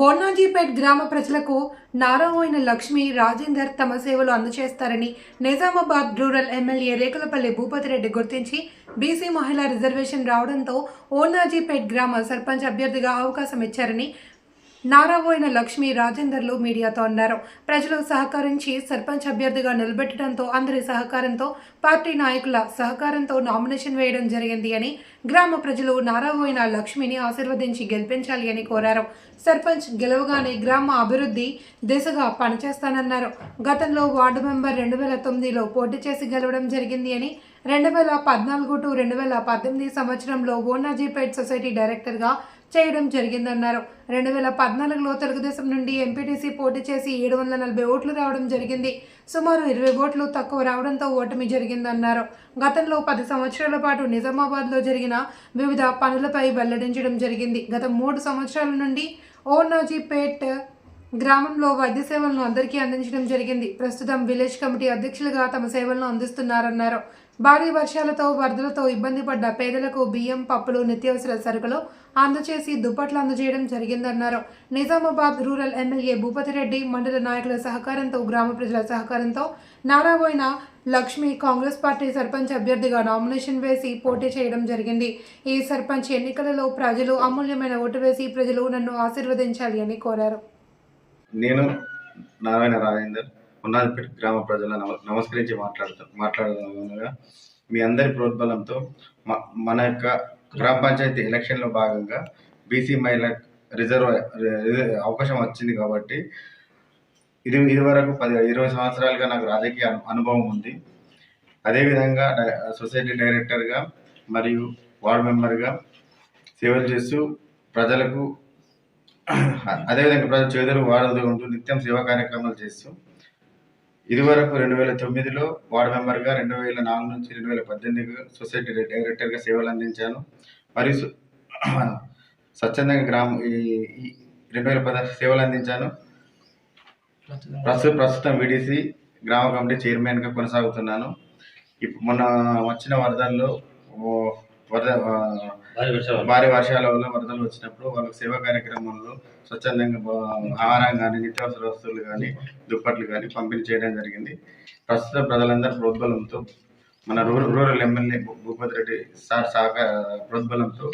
బోర్నాజీపేట్ గ్రామ ప్రజలకు నారాయణ లక్ష్మి రాజేందర్ తమ సేవలు అందజేస్తారని నిజామాబాద్ రూరల్ ఎమ్మెల్యే రేకులపల్లి భూపతిరెడ్డి గుర్తించి బీసీ మహిళా రిజర్వేషన్ రావడంతో ఓనాజీపేట్ గ్రామ సర్పంచ్ అభ్యర్థిగా అవకాశం ఇచ్చారని నారాబోయిన లక్ష్మి రాజేందర్లు మీడియాతో అన్నారు. ప్రజలు సహకరించి సర్పంచ్ అభ్యర్థిగా నిలబెట్టడంతో అందరి సహకారంతో పార్టీ నాయకుల సహకారంతో నామినేషన్ వేయడం జరిగింది అని గ్రామ ప్రజలు నారాబోయిన లక్ష్మిని ఆశీర్వదించి గెలిపించాలి అని కోరారు. సర్పంచ్ గెలవగానే గ్రామ అభివృద్ధి దిశగా పనిచేస్తానన్నారు. గతంలో వార్డు మెంబర్ రెండు వేల తొమ్మిదిలో పోటీ చేసి గెలవడం జరిగింది అని రెండు వేల పద్నాలుగు టు రెండు వేల పద్దెనిమిది సంవత్సరంలో ఓనాజీపేట్ సొసైటీ డైరెక్టర్గా చేయడం జరిగిందన్నారు. రెండు వేల పద్నాలుగులో తెలుగుదేశం నుండి ఎంపీటీసీ పోటీ చేసి ఏడు వందల నలభై ఓట్లు రావడం జరిగింది. సుమారు ఇరవై ఓట్లు తక్కువ రావడంతో ఓటమి జరిగిందన్నారు. గతంలో పది సంవత్సరాల పాటు నిజామాబాద్లో జరిగిన వివిధ పనులపై వెల్లడించడం జరిగింది. గత మూడు సంవత్సరాల నుండి ఓనాజీపేట్ గ్రామంలో వైద్య సేవలను అందరికీ అందించడం జరిగింది. ప్రస్తుతం విలేజ్ కమిటీ అధ్యక్షులుగా తమ సేవలను అందిస్తున్నారన్నారు. భారీ వర్షాలతో వరదలతో ఇబ్బంది పడ్డ పేదలకు బియ్యం పప్పులు నిత్యావసర సరుకులు అందచేసి దుప్పట్లు అందజేయడం జరిగిందన్నారు. నిజామాబాద్ రూరల్ ఎమ్మెల్యే భూపతిరెడ్డి మండల నాయకుల సహకారంతో గ్రామ ప్రజల సహకారంతో నారాబోయిన లక్ష్మి కాంగ్రెస్ పార్టీ సర్పంచ్ అభ్యర్థిగా నామినేషన్ వేసి పోటీ చేయడం జరిగింది. ఈ సర్పంచ్ ఎన్నికలలో ప్రజలు అమూల్యమైన ఓటు వేసి ప్రజలు నన్ను ఆశీర్వదించాలి అని కోరారు. నేను నారాయణ రాజేందర్ ఉన్నాదిపేట గ్రామ ప్రజల నమస్కరించి మాట్లాడుతా మాట్లాడగా మీ అందరి ప్రోద్బలంతో మన యొక్క గ్రామ పంచాయతీ ఎలక్షన్లో భాగంగా బీసీ మహిళ రిజర్వ్ అవకాశం వచ్చింది కాబట్టి ఇది ఇదివరకు పది ఇరవై సంవత్సరాలుగా నాకు రాజకీయ అనుభవం ఉంది. అదేవిధంగా డై- సొసైటీ డైరెక్టర్గా మరియు వార్డు మెంబర్గా సేవలు చేస్తూ ప్రజలకు అదేవిధంగా ప్రజలు చేదురు వాడదు ఉంటూ నిత్యం సేవా కార్యక్రమాలు చేస్తూ ఇదివరకు రెండు వేల తొమ్మిదిలో వార్డు మెంబర్గా రెండు వేల నాలుగు నుంచి రెండు వేల పద్దెనిమిదిగా సొసైటీ డైరెక్టర్గా సేవలు అందించాను. మరియు స్వచ్ఛందంగా గ్రామం ఈ రెండు వేల పదహారు సేవలు అందించాను. ప్రస్తుతం ప్రస్తుతం విడిసి గ్రామ కమిటీ చైర్మన్గా కొనసాగుతున్నాను. ఇప్పుడు మొన్న వచ్చిన వరదల్లో వరద భారీ వర్షాల వల్ల. వరదలు వచ్చినప్పుడు వాళ్ళకి సేవా కార్యక్రమంలో స్వచ్ఛందంగా ఆహారం కానీ నిత్యావసర వస్తువులు కానీ దుప్పట్లు కానీ పంపిణీ చేయడం జరిగింది. ప్రస్తుత ప్రజలందరి ప్రోద్బలంతో మన rural rural MLA Bhupathi Reddy sir సహకార ప్రోద్బలంతో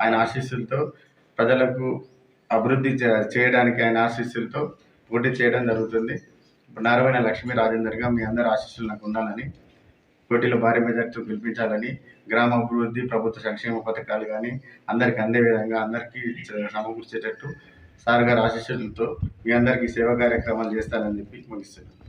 ఆయన ఆశీస్సులతో ప్రజలకు అభివృద్ధి చే- చేయడానికి ఆయన ఆశీస్సులతో పోటీ చేయడం జరుగుతుంది. ఇప్పుడు నారాయణ లక్ష్మీ రాజేందర్గా మీ అందరి ఆశీస్సులు నాకు ఉండాలని పోటీలో భారీ మెజార్టీతో గెలిపించాలని గ్రామ అభివృద్ధి ప్రభుత్వ సంక్షేమ పథకాలు కానీ అందరికీ అందే విధంగా అందరికీ సమకూర్చేటట్టు సార్ గారు ఆశీస్సులతో మీ అందరికీ సేవా కార్యక్రమాలు చేస్తానని చెప్పి ముగిస్తున్నాను